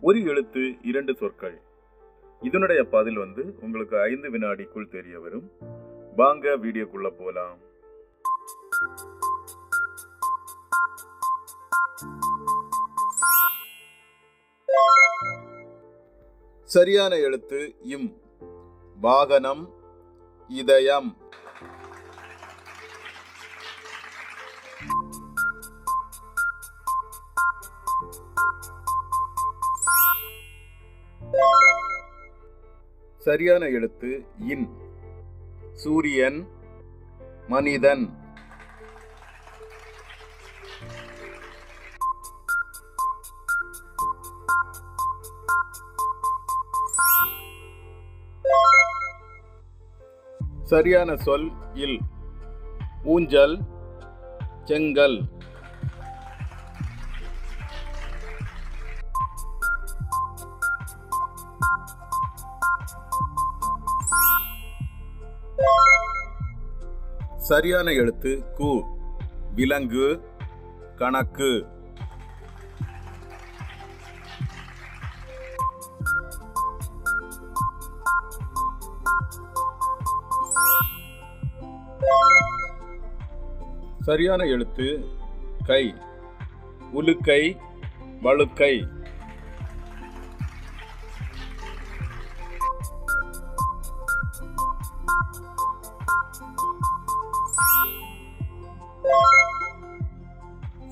ஒரு எழுத்து இரண்டு சொற்கள். இதனுடைய பதில் வந்து உங்களுக்கு ஐந்து வினாடிக்குள் தெரிய வரும். வாங்க வீடியோக்குள்ள போலாம். சரியான எழுத்து இம். வாகனம் இதயம். சரியான எழுத்து இன். சூரியன் மனிதன். சரியான சொல் இல். ஊஞ்சல் செங்கல். சரியான எழுத்து கு விலங்கு கணக்கு. சரியான எழுத்து கை உலுக்கை வழுக்கை.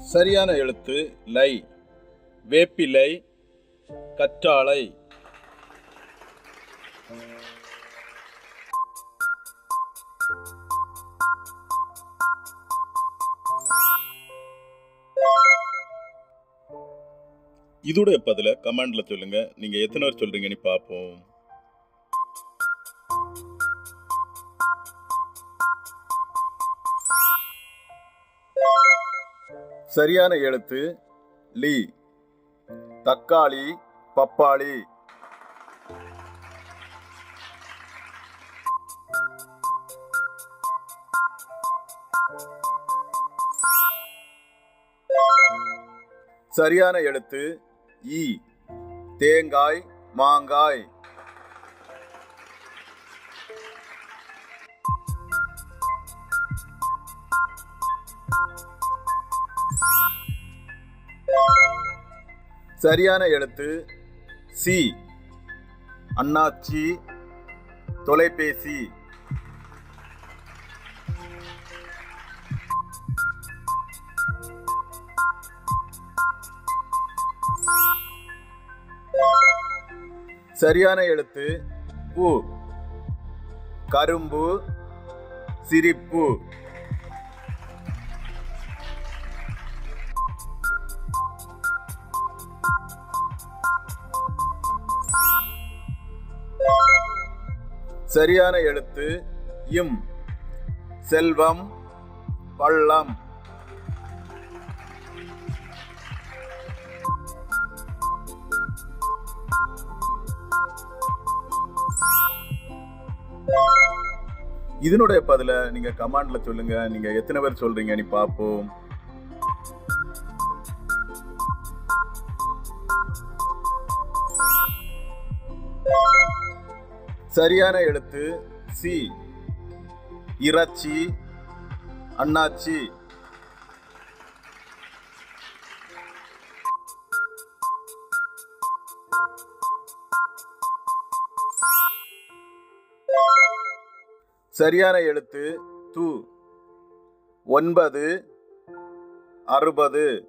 சரியான எழுத்து லை. வேப்பிலை கற்றாழை. இதோடைய பதில கமெண்ட்ல சொல்லுங்க. நீங்க எத்தனை பேர் சொல்றீங்கன்னு பார்ப்போம் சரியான எழுத்து. லீ. தக்காளி பப்பாளி. சரியான எழுத்து. ஈ. தேங்காய் மாங்காய். சரியான எழுத்து. சி. அண்ணாச்சி. தொலைபேசி. சரியான எழுத்து. பூ கரும்பு. சிரிப்பு. சரியான எழுத்து இம் செல்வம் பள்ளம். இதனுடைய பதில நீங்க கமாண்ட்ல சொல்லுங்க. நீங்க எத்தனை பேர் சொல்றீங்கன்னு பார்ப்போம் சரியான எழுத்து சி. இறைச்சி அண்ணாச்சி. சரியான எழுத்து து. ஒன்பது அறுபது.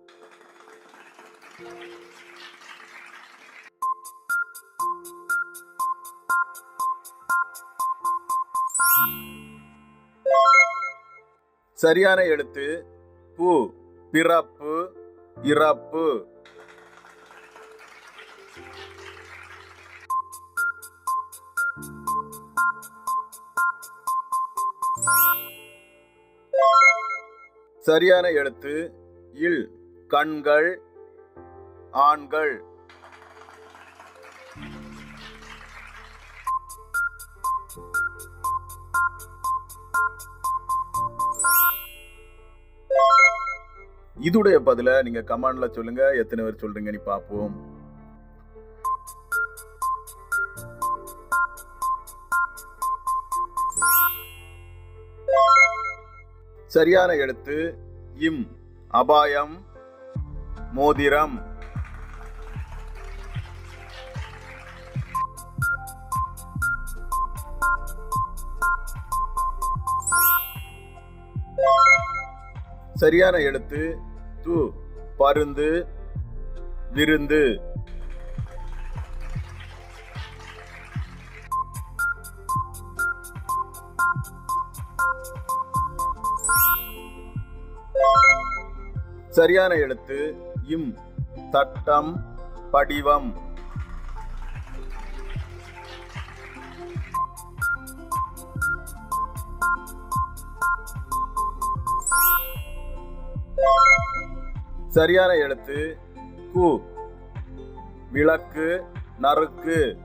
சரியான எழுத்து. பு பிறப்பு இறப்பு. சரியான எழுத்து இல் கண்கள் ஆண்கள். இதுடைய பதில நீங்க கமெண்ட்ல சொல்லுங்க. எத்தனை பேர் சொல்றீங்கன்னு பார்ப்போம். சரியான எழுத்து. இம் அபாயம் மோதிரம். சரியான எழுத்து. து பருந்து விருந்து. சரியான எழுத்து இம் தட்டம் படிவம். சரியான எழுத்து. கு. விளக்கு. நறுக்கு.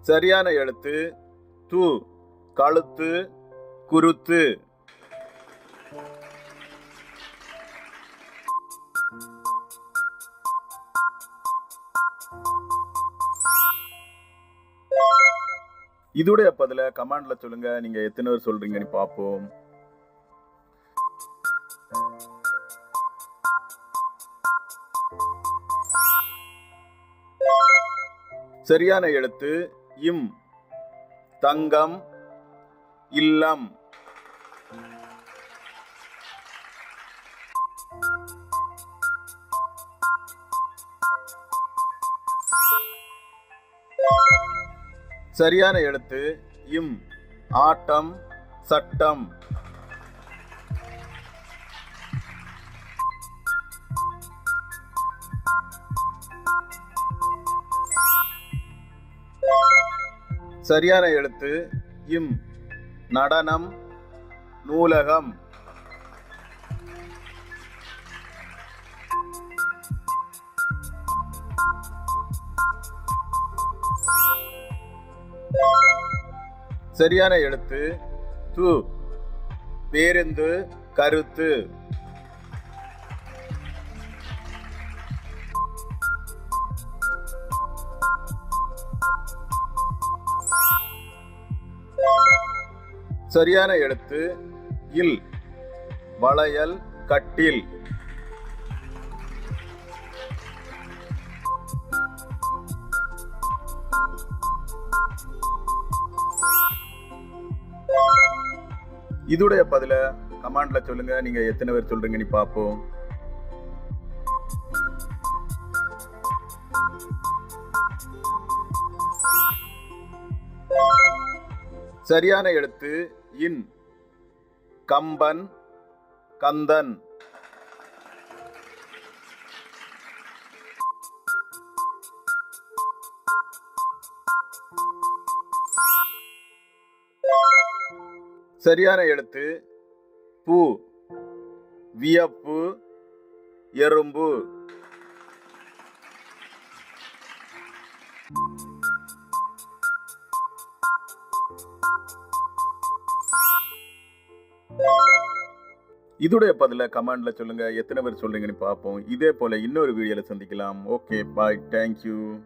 சரியான எழுத்து. து. கழுத்து. குருத்து. இதுடைய பதில கமாண்ட்ல சொல்லுங்க. நீங்க எத்தனை பேர் சொல்றீங்கன்னு பார்ப்போம். சரியான எழுத்து இம் தங்கம் இல்லம். சரியான எழுத்து இம் ஆட்டம் சட்டம். சரியான எழுத்து இம் நடனம் நூலகம். சரியான எழுத்து. து. பேருந்து கருத்து. சரியான எழுத்து. இல். வளையல் கட்டில். இதோடைய பதில கமாண்ட்ல சொல்லுங்க. நீங்க எத்தனை பேர் சொல்றீங்கன்னு பார்ப்போம். சரியான எழுத்து இன். கம்பன் கந்தன். சரியான எழுத்து. பூ. வியப்பு. எறும்பு. இதுடைய பதில கமெண்ட்ல சொல்லுங்க. எத்தனை பேர் சொல்றீங்கன்னு பார்ப்போம். இதே போல இன்னொரு வீடியோல சந்திக்கலாம். Okay bye. தேங்க்யூ